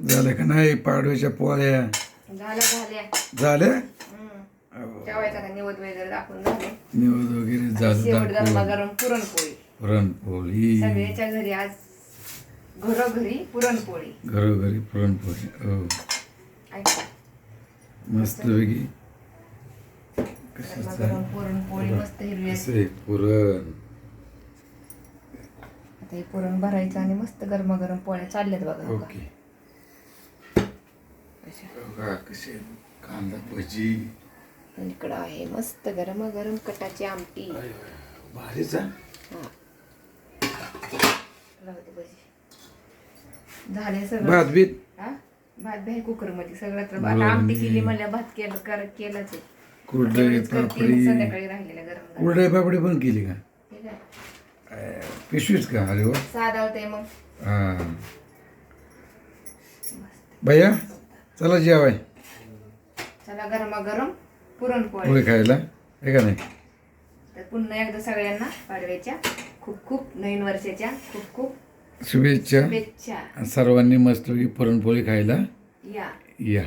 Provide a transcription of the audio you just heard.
झालं का नाही? पाडव्याच्या पोळ्या. झाल्या झाल्या. झाल्या? हम्म. जेवायचा आता निवड वगैरे दाखवून झाले. निवड वगैरे झालं दाखवून. पुरणपोळी. पुरणपोळी. सगळ्याच्या घरी आज घरोघरी पुरणपोळी. घरोघरी पुरणपोळी. हो. ऐका. मस्तपैकी पुरणपोळी मस्त हिरवी आहे? पुरण. आता हे पुरण भरायचं आणि मस्त गरमागरम पोळ्या चालल्यात बघा. ओके. बघा कसे कांदा भजी. आणि इकडं आहे मस्त गरमागरम कटाची आमटी. भारीच हा. हा. झाले सगळं? भात बीत हा? भात बी कुकरमध्ये सगळं तर आता आमटी केली म्हणल्या भात केलं कर केलंच आहे. कुरडई तेवढीच करते पापडी. संध्याकाळी राहिलेल्या गरम गरम. कुरडई पापडी पण केली का? ठीक आहे. आय, पिशवीच का? अरे वा. साधा होते मग. हा. भैया? चला जेवाय. चला गरमागरम पुरणपोळी. पोळी खायला. आहे का नाही? तर पुन्हा एकदा सगळ्यांना पाडव्याच्या खूप खूप नवीन वर्षाच्या खूप खूप शुभेच्छा. शुभेच्छा. सर्वांनी मस्तपैकी पुरणपोळी खायला या. या.